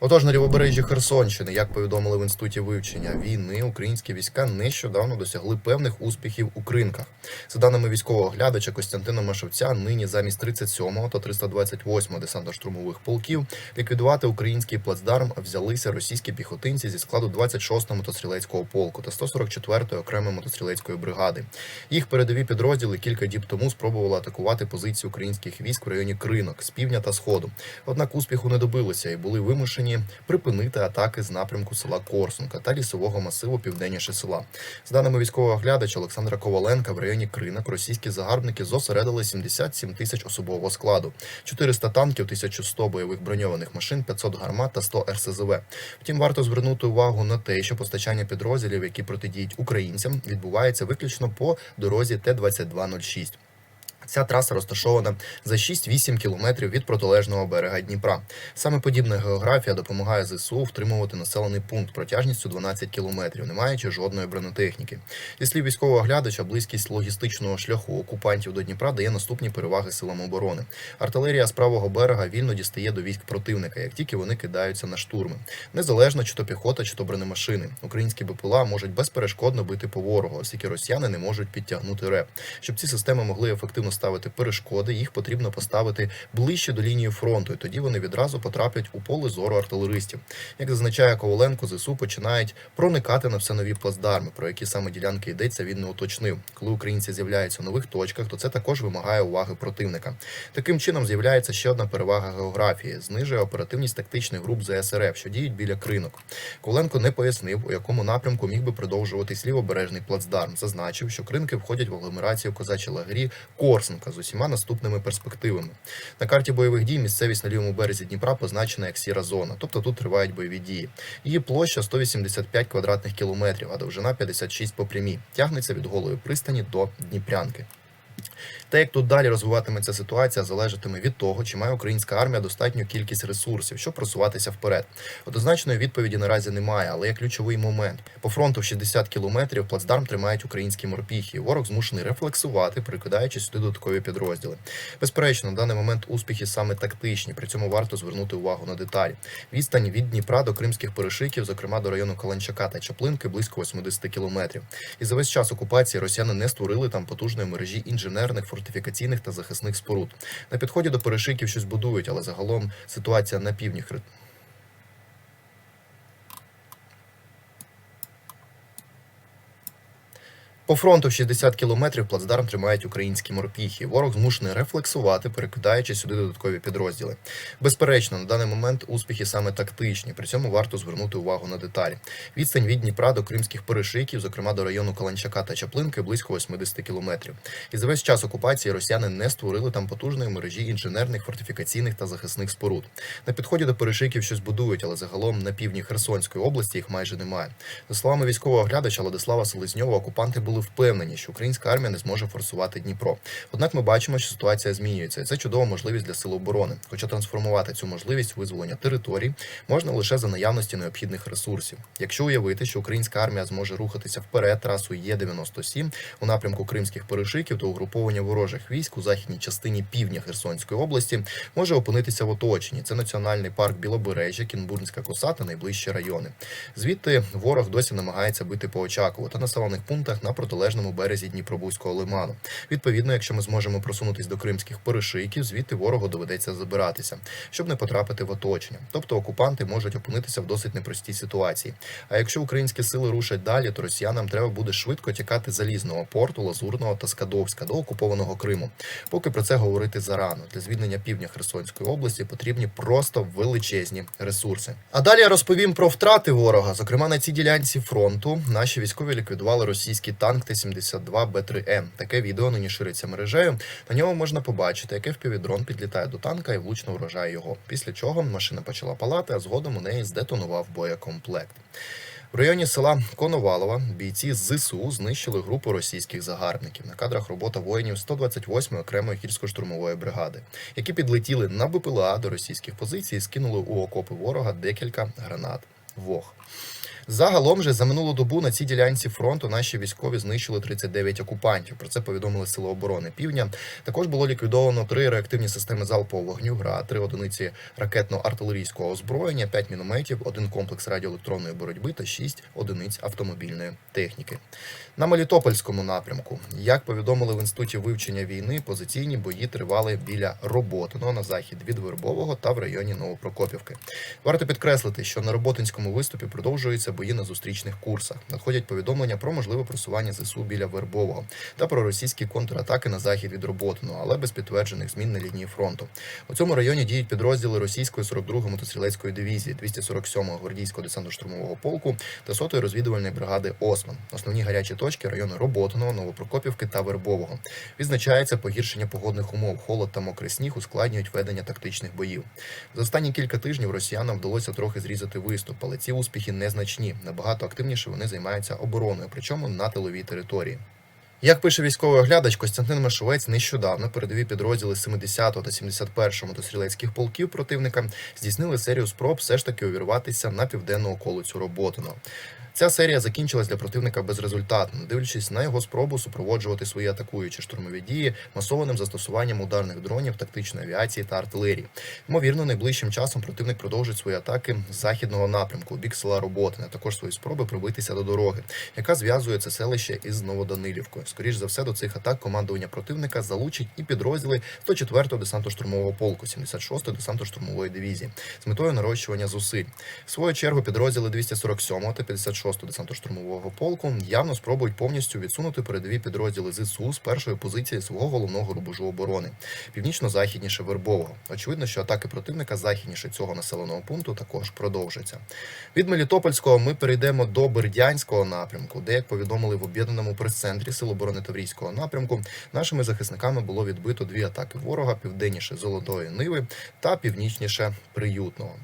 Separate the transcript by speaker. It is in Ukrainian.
Speaker 1: Отож, на лівобережжі Херсонщини, як повідомили в інституті вивчення війни, українські війська нещодавно досягли певних успіхів у кринках. За даними військового глядача Костянтина Машовця, нині замість 37-го та 328-го десантно-штурмових полків ліквідувати український плацдарм взялися російські піхотинці зі складу 26-го мотострілецького полку та 144-ї окремої мотострілецької бригади. Їх передові підрозділи кілька діб тому спробували атакувати позиції українських військ в районі Кринок з півдня та сходу. Однак успіху не добилися і були вимушені припинити атаки з напрямку села Корсунка та лісового масиву південніше села. З даними військового оглядача Олександра Коваленка, в районі Кринок російські загарбники зосередили 77 тисяч особового складу, 400 танків, 1100 бойових броньованих машин, 500 гармат та 100 РСЗВ. Втім, варто звернути увагу на те, що постачання підрозділів, які протидіють українцям, відбувається виключно по дорозі Т-2206. Ця траса розташована за 6-8 кілометрів від протилежного берега Дніпра. Саме подібна географія допомагає ЗСУ втримувати населений пункт протяжністю 12 кілометрів, не маючи жодної бронетехніки. Зі слів військового оглядача, близькість логістичного шляху окупантів до Дніпра дає наступні переваги силам оборони. Артилерія з правого берега вільно дістає до військ противника, як тільки вони кидаються на штурми. Незалежно чи то піхота, чи то бронемашини. Українські БПЛА можуть безперешкодно бити по ворогу, оскільки росіяни не можуть підтягнути реп. Щоб ці системи могли ефективно ставити перешкоди, їх потрібно поставити ближче до лінії фронту, і тоді вони відразу потраплять у поле зору артилеристів. Як зазначає Коваленко, ЗСУ починають проникати на все нові плацдарми, про які саме ділянки йдеться, він не уточнив. Коли українці з'являються у нових точках, то це також вимагає уваги противника. Таким чином з'являється ще одна перевага географії: знижує оперативність тактичних груп ЗСРФ, що діють біля кринок. Коваленко не пояснив, у якому напрямку міг би продовжуватись лівобережний плацдарм. Зазначив, що кринки входять в агломерацію козачі лагері Корсунка з усіма наступними перспективами. На карті бойових дій місцевість на лівому березі Дніпра позначена як сіра зона, тобто тут тривають бойові дії. Її площа 185 квадратних кілометрів, а довжина 56 по прямій. Тягнеться від голої пристані до Дніпрянки. Те, як тут далі розвиватиметься ситуація, залежатиме від того, чи має українська армія достатню кількість ресурсів, щоб просуватися вперед. Однозначної відповіді наразі немає, але є ключовий момент. По фронту в 60 кілометрів плацдарм тримають українські морпіхи. Ворог змушений рефлексувати, прикидаючи сюди додаткові підрозділи. Безперечно, на даний момент успіхи саме тактичні. При цьому варто звернути увагу на деталі. Відстань від Дніпра до кримських перешиків, зокрема до району Каланчака та Чаплинки, близько 80 кілометрів. І за весь час окупації росіяни не створили там потужної мережі інженерних, фортифікаційних та захисних споруд. На підході до перешиків щось будують, але загалом ситуація на півдні По фронту в 60 кілометрів плацдарм тримають українські морпіхи. Ворог змушений рефлексувати, перекидаючи сюди додаткові підрозділи. Безперечно, на даний момент успіхи саме тактичні. При цьому варто звернути увагу на деталі. Відстань від Дніпра до кримських перешиків, зокрема до району Каланчака та Чаплинки, близько 80 кілометрів. І за весь час окупації росіяни не створили там потужної мережі інженерних, фортифікаційних та захисних споруд. На підході до перешиків щось будують, але загалом на півдні Херсонської області їх майже немає. За словами військового оглядача Владислава Селезньова, окупанти були впевнені, що українська армія не зможе форсувати Дніпро. Однак ми бачимо, що ситуація змінюється, це чудова можливість для сил оборони. Хоча трансформувати цю можливість визволення територій можна лише за наявності необхідних ресурсів. Якщо уявити, що українська армія зможе рухатися вперед трасою Є-97 у напрямку кримських перешиків, то угруповання ворожих військ у західній частині півдня Херсонської області може опинитися в оточенні. Це національний парк Білобережжя, Кінбурнська коса та найближчі райони. Звідти ворог досі намагається бити по Очакову та населених пунктах на протилежному березі Дніпробузького лиману. Відповідно, якщо ми зможемо просунутись до кримських перешийків, звідти ворогу доведеться забиратися, щоб не потрапити в оточення. Тобто окупанти можуть опинитися в досить непростій ситуації. А якщо українські сили рушать далі, то росіянам треба буде швидко тікати залізного порту, Лазурного та Скадовська до окупованого Криму. Поки про це говорити зарано. Для звільнення півдня Херсонської області потрібні просто величезні ресурси. А далі я розповім про втрати ворога. Зокрема, на цій ділянці фронту наші військові ліквідували російський танк Т-72 Б3М. Таке відео нині шириться мережею. На ньому можна побачити, яке впівдрон підлітає до танка і влучно вражає його. Після чого машина почала палати, а згодом у неї здетонував боєкомплект. В районі села Коновалова бійці з ЗСУ знищили групу російських загарбників. На кадрах робота воїнів 128-ї окремої гірсько-штурмової бригади, які підлетіли на БПЛА до російських позицій і скинули у окопи ворога декілька гранат. Вог. Загалом же за минулу добу на цій ділянці фронту наші військові знищили 39 окупантів. Про це повідомили Сили оборони Півдня. Також було ліквідовано три реактивні системи залпового вогню ГРА, три одиниці ракетно-артилерійського озброєння, 5 мінометів, один комплекс радіоелектронної боротьби та 6 одиниць автомобільної техніки. На Мелітопольському напрямку, як повідомили в інституті вивчення війни, позиційні бої тривали біля Роботиного на захід від Вербового та в районі Новопрокопівки. Варто підкреслити, що на Роботинському виступі продовжуються бої на зустрічних курсах. Надходять повідомлення про можливе просування ЗСУ біля Вербового та про російські контратаки на захід від Роботиного, але без підтверджених змін на лінії фронту. У цьому районі діють підрозділи російської 42-ї мотострілецької дивізії, 247-го гвардійського десантно-штурмового полку та 100-ї розвідувальної бригади Осман. Основні гарячі точки райони Роботиного, Новопрокопівки та Вербового. Відзначається погіршення погодних умов, холод та мокрий сніг ускладнюють ведення тактичних боїв. За останні кілька тижнів росіянам вдалося трохи зрізати виступ, але ці успіхи незначні. Набагато активніше вони займаються обороною, причому на тиловій території. Як пише військовий оглядач Костянтин Машовець, нещодавно передові підрозділи 70-го та 71-го мотострілецьких полків противника здійснили серію спроб все ж таки увірватися на південну околицю Роботиного. Ця серія закінчилась для противника безрезультатно, дивлячись на його спробу супроводжувати свої атакуючі штурмові дії масованим застосуванням ударних дронів, тактичної авіації та артилерії. Ймовірно, найближчим часом противник продовжить свої атаки з західного напрямку у бік села Роботине, також свої спроби пробитися до дороги, яка зв'язує це селище із Новоданилівкою. Скоріш за все, до цих атак командування противника залучить і підрозділи 104-го десантно-штурмового полку, 76-ї десантно-штурмової дивізії з метою нарощування зусиль. В свою чергу підрозділи 247-го та 56-го десантно-штурмового полку явно спробують повністю відсунути передові підрозділи ЗСУ з першої позиції свого головного рубежу оборони, північно-західніше Вербового. Очевидно, що атаки противника західніше цього населеного пункту також продовжаться. Від Мелітопольського ми перейдемо до Бердянського напрямку, де, як повідомили в об'єднаному прес-центрі Сил оборони Таврійського напрямку, нашими захисниками було відбито дві атаки ворога південніше Золотої Ниви та північніше Приютного.